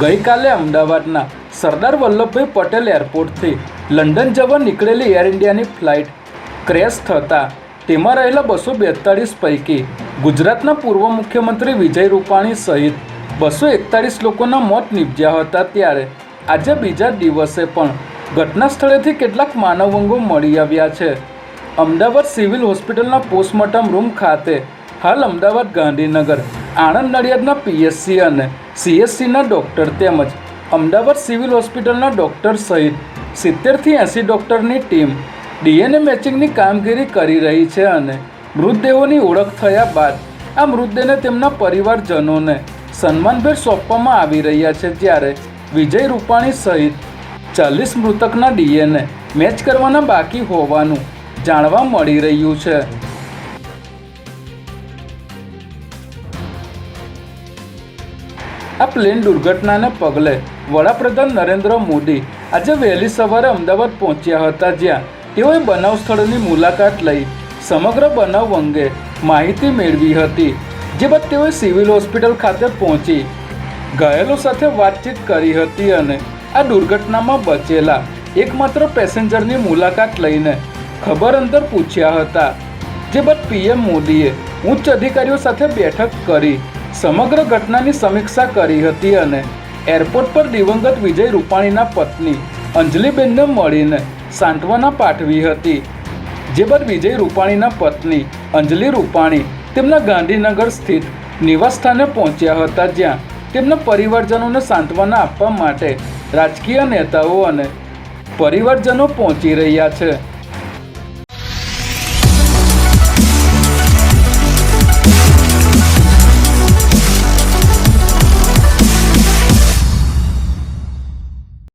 ગઈકાલે અમદાવાદના સરદાર વલ્લભભાઈ પટેલ એરપોર્ટથી લંડન જવા નીકળેલી એર ઇન્ડિયાની ફ્લાઇટ ક્રેશ થતાં તેમાં રહેલા બસો બેતાળીસ પૈકી ગુજરાતના પૂર્વ મુખ્યમંત્રી વિજય રૂપાણી સહિત બસો એકતાળીસ લોકોના મોત નીપજ્યા હતા ત્યારે આજે બીજા દિવસે પણ ઘટના સ્થળેથી કેટલાક માનવ અંગો મળી આવ્યા છે. અમદાવાદ સિવિલ હોસ્પિટલના પોસ્ટમોર્ટમ રૂમ ખાતે હાલ અમદાવાદ ગાંધીનગર, આણંદ નડિયાદના પીએસસી અને સીએસસીના ડૉક્ટર તેમજ અમદાવાદ સિવિલ હોસ્પિટલના ડૉક્ટર સહિત સિત્તેરથી એંસી ડૉક્ટરની ટીમ ડીએનએ મેચિંગની કામગીરી કરી રહી છે અને મૃતદેહોની ઓળખ થયા બાદ આ મૃતદેહને તેમના પરિવારજનોને સન્માનભેર સોંપવામાં આવી રહ્યા છે, જ્યારે વિજય રૂપાણી સહિત ચાલીસ મૃતકના ડીએનએ મેચ કરવાના બાકી હોવાનું જાણવા મળી રહ્યું છે. આ પ્લેન દુર્ઘટનાને પગલે વડાપ્રધાન નરેન્દ્ર મોદી આજે વહેલી સવારે અમદાવાદ પહોંચ્યા હતા જ્યાં તેઓએ બનાવ સ્થળની મુલાકાત લઈ સમગ્ર બનાવ અંગે માહિતી મેળવી હતી, જે બાદ તેઓએ સિવિલ હોસ્પિટલ ખાતે પહોંચી ઘાયલો સાથે વાતચીત કરી હતી અને આ દુર્ઘટનામાં બચેલા એકમાત્ર પેસેન્જરની મુલાકાત લઈને ખબર અંતર પૂછ્યા હતા. જે બાદ પીએમ મોદીએ ઉચ્ચ અધિકારીઓ સાથે બેઠક કરી સમગ્ર ઘટનાની સમીક્ષા કરી હતી અને એરપોર્ટ પર દિવંગત વિજય રૂપાણીના પત્ની અંજલિબેનને મળીને સાંત્વના પાઠવી હતી. જે બાદ વિજય રૂપાણીના પત્ની અંજલિ રૂપાણી તેમના ગાંધીનગર સ્થિત નિવાસસ્થાને પહોંચ્યા હતા, જ્યાં તેમના પરિવારજનોને સાંત્વના આપવા માટે રાજકીય નેતાઓ અને પરિવારજનો પહોંચી રહ્યા છે.